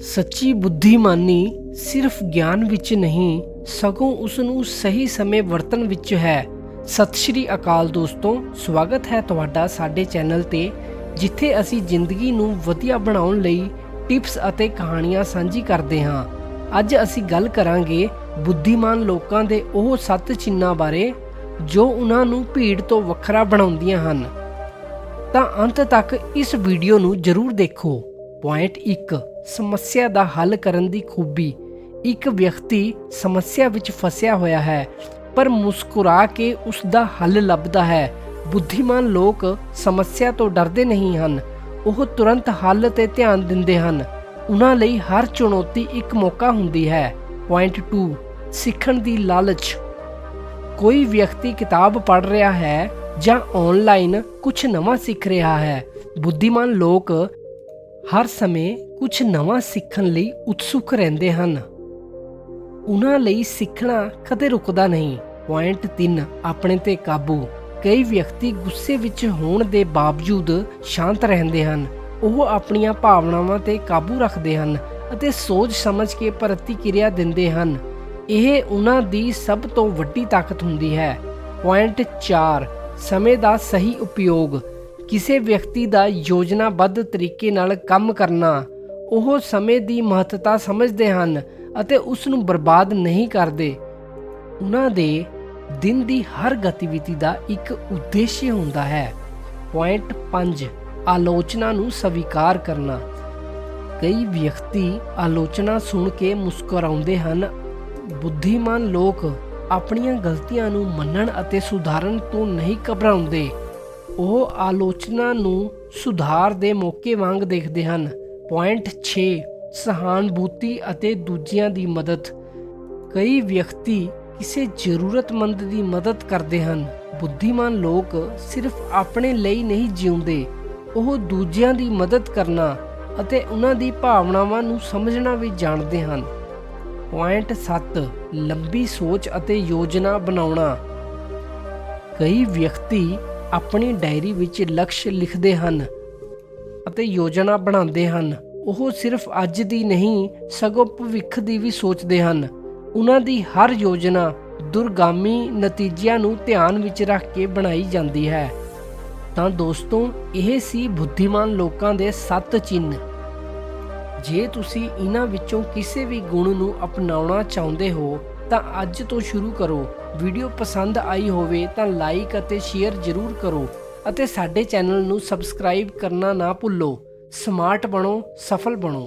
ਸੱਚੀ ਬੁੱਧੀਮਾਨੀ ਸਿਰਫ ਗਿਆਨ ਵਿੱਚ ਨਹੀਂ, ਸਗੋਂ ਉਸ ਨੂੰ ਸਹੀ ਸਮੇਂ ਵਰਤਣ ਵਿੱਚ ਹੈ। ਸਤਿ ਸ਼੍ਰੀ ਅਕਾਲ ਦੋਸਤੋ, ਸਵਾਗਤ ਹੈ ਤੁਹਾਡਾ ਸਾਡੇ ਚੈਨਲ ਤੇ, ਜਿੱਥੇ ਅਸੀਂ ਜ਼ਿੰਦਗੀ ਨੂੰ ਵਧੀਆ ਬਣਾਉਣ ਲਈ ਟਿਪਸ ਅਤੇ ਕਹਾਣੀਆਂ ਸਾਂਝੀ ਕਰਦੇ ਹਾਂ। ਅੱਜ ਅਸੀਂ ਗੱਲ ਕਰਾਂਗੇ ਬੁੱਧੀਮਾਨ ਲੋਕਾਂ ਦੇ ਉਹ ਸੱਤ ਚਿੰਨਾਂ ਬਾਰੇ, ਜੋ ਉਹਨਾਂ ਨੂੰ ਭੀੜ ਤੋਂ ਵੱਖਰਾ ਬਣਾਉਂਦੀਆਂ ਹਨ। ਤਾਂ ਅੰਤ ਤੱਕ ਇਸ ਵੀਡੀਓ ਨੂੰ ਜ਼ਰੂਰ ਦੇਖੋ। ਪੁਆਇੰਟ 1 ਸਮੱਸਿਆ ਦਾ ਹੱਲ ਕਰਨ ਦੀ ਖੂਬੀ। ਇੱਕ ਵਿਅਕਤੀ ਸਮੱਸਿਆ ਵਿੱਚ ਫਸਿਆ ਹੋਇਆ ਹੈ, ਪਰ ਮੁਸਕਰਾ ਕੇ ਉਸ ਦਾ ਹੱਲ ਲੱਭਦਾ ਹੈ। ਬੁੱਧੀਮਾਨ ਲੋਕ ਸਮੱਸਿਆ ਤੋਂ ਡਰਦੇ ਨਹੀਂ ਹਨ। ਉਹ ਤੁਰੰਤ ਹੱਲ ਤੇ ਧਿਆਨ ਦਿੰਦੇ ਹਨ। ਉਹਨਾਂ ਲਈ ਹਰ ਚੁਣੌਤੀ ਇੱਕ ਮੌਕਾ ਹੁੰਦੀ ਹੈ। ਪੁਆਇੰਟ 2 ਸਿੱਖਣ ਦੀ ਲਾਲਚ। ਕੋਈ ਵਿਅਕਤੀ ਕਿਤਾਬ ਪੜ੍ਹ ਰਿਹਾ ਹੈ ਜਾਂ ਆਨਲਾਈਨ ਕੁਝ ਨਵਾਂ ਸਿੱਖ ਰਿਹਾ ਹੈ। ਬੁੱਧੀਮਾਨ ਲੋਕ ਹਰ ਸਮੇਂ ਕੁਝ ਨਵਾਂ ਸਿੱਖਣ ਲਈ ਉਤਸੁਕ ਰਹਿੰਦੇ ਹਨ। ਉਹਨਾਂ ਲਈ ਸਿੱਖਣਾ ਕਦੇ ਰੁਕਦਾ ਨਹੀਂ। ਪੁਆਇੰਟ 3 ਆਪਣੇ ਤੇ ਕਾਬੂ। ਕਈ ਵਿਅਕਤੀ ਗੁੱਸੇ ਵਿੱਚ ਹੋਣ ਦੇ ਬਾਵਜੂਦ ਸ਼ਾਂਤ ਰਹਿੰਦੇ ਹਨ। ਉਹ ਆਪਣੀਆਂ ਭਾਵਨਾਵਾਂ ਤੇ ਕਾਬੂ ਰੱਖਦੇ ਹਨ ਅਤੇ ਸੋਚ ਸਮਝ ਕੇ ਪ੍ਰਤੀਕਿਰਿਆ ਦਿੰਦੇ ਹਨ। ਇਹ ਉਹਨਾਂ ਦੀ ਸਭ ਤੋਂ ਵੱਡੀ ਤਾਕਤ ਹੁੰਦੀ ਹੈ। ਪੁਆਇੰਟ 4 ਸਮੇਂ ਦਾ ਸਹੀ ਉਪਯੋਗ। ਕਿਸੇ ਵਿਅਕਤੀ ਦਾ ਯੋਜਨਾਬੱਧ ਤਰੀਕੇ ਨਾਲ ਕੰਮ ਕਰਨਾ, ਉਹ ਸਮੇਂ ਦੀ ਮਹੱਤਤਾ ਸਮਝਦੇ ਹਨ ਅਤੇ ਉਸ ਨੂੰ ਬਰਬਾਦ ਨਹੀਂ ਕਰਦੇ। ਉਹਨਾਂ ਦੇ ਦਿਨ ਦੀ ਹਰ ਗਤੀਵਿਧੀ ਦਾ ਇੱਕ ਉਦੇਸ਼ ਹੁੰਦਾ ਹੈ। ਪੁਆਇੰਟ 5 ਆਲੋਚਨਾ ਨੂੰ ਸਵੀਕਾਰ ਕਰਨਾ। ਕਈ ਵਿਅਕਤੀ ਆਲੋਚਨਾ ਸੁਣ ਕੇ ਮੁਸਕਰਾਉਂਦੇ ਹਨ। ਬੁੱਧੀਮਾਨ ਲੋਕ ਆਪਣੀਆਂ ਗਲਤੀਆਂ ਨੂੰ ਮੰਨਣ ਅਤੇ ਸੁਧਾਰਨ ਤੋਂ ਨਹੀਂ ਘਬਰਾਉਂਦੇ। ਉਹ ਆਲੋਚਨਾ ਨੂੰ ਸੁਧਾਰ ਦੇ ਮੌਕੇ ਵਾਂਗ ਦੇਖਦੇ ਹਨ। ਪੁਆਇੰਟ 6 ਸਹਾਨੁਭੂਤੀ ਅਤੇ ਦੂਜਿਆਂ ਦੀ ਮਦਦ। ਕਈ ਵਿਅਕਤੀ ਕਿਸੇ ਜ਼ਰੂਰਤਮੰਦ ਦੀ ਮਦਦ ਕਰਦੇ ਹਨ। ਬੁੱਧੀਮਾਨ ਲੋਕ ਸਿਰਫ ਆਪਣੇ ਲਈ ਨਹੀਂ ਜਿਉਂਦੇ। ਉਹ ਦੂਜਿਆਂ ਦੀ ਮਦਦ ਕਰਨਾ ਅਤੇ ਉਹਨਾਂ ਦੀ ਭਾਵਨਾਵਾਂ ਨੂੰ ਸਮਝਣਾ ਵੀ ਜਾਣਦੇ ਹਨ। ਪੁਆਇੰਟ 7 ਲੰਬੀ ਸੋਚ ਅਤੇ ਯੋਜਨਾ ਬਣਾਉਣਾ। ਕਈ ਵਿਅਕਤੀ ਆਪਣੀ ਡਾਇਰੀ ਵਿੱਚ ਲਕਸ਼ ਲਿਖਦੇ ਹਨ ਅਤੇ ਯੋਜਨਾ ਬਣਾਉਂਦੇ ਹਨ। ਉਹ ਸਿਰਫ ਅੱਜ ਦੀ ਨਹੀਂ, ਸਗੋਂ ਭਵਿੱਖ ਦੀ ਵੀ ਸੋਚਦੇ ਹਨ। ਉਹਨਾਂ ਦੀ ਹਰ ਯੋਜਨਾ ਦੁਰਗਾਮੀ ਨਤੀਜਿਆਂ ਨੂੰ ਧਿਆਨ ਵਿੱਚ ਰੱਖ ਕੇ ਬਣਾਈ ਜਾਂਦੀ ਹੈ। ਤਾਂ ਦੋਸਤੋ, ਇਹ ਸੀ ਬੁੱਧੀਮਾਨ ਲੋਕਾਂ ਦੇ ਸੱਤ ਚਿੰਨ੍ਹ। ਜੇ ਤੁਸੀਂ ਇਹਨਾਂ ਵਿੱਚੋਂ ਕਿਸੇ ਵੀ ਗੁਣ ਨੂੰ ਅਪਣਾਉਣਾ ਚਾਹੁੰਦੇ ਹੋ ਤਾਂ ਅੱਜ ਤੋਂ ਸ਼ੁਰੂ ਕਰੋ। ਵੀਡੀਓ ਪਸੰਦ ਆਈ ਹੋਵੇ ਤਾਂ ਲਾਈਕ ਅਤੇ ਸ਼ੇਅਰ ਜ਼ਰੂਰ ਕਰੋ ਅਤੇ ਸਾਡੇ ਚੈਨਲ ਨੂੰ ਸਬਸਕ੍ਰਾਈਬ ਕਰਨਾ ਨਾ ਭੁੱਲੋ। ਸਮਾਰਟ ਬਣੋ, ਸਫਲ ਬਣੋ।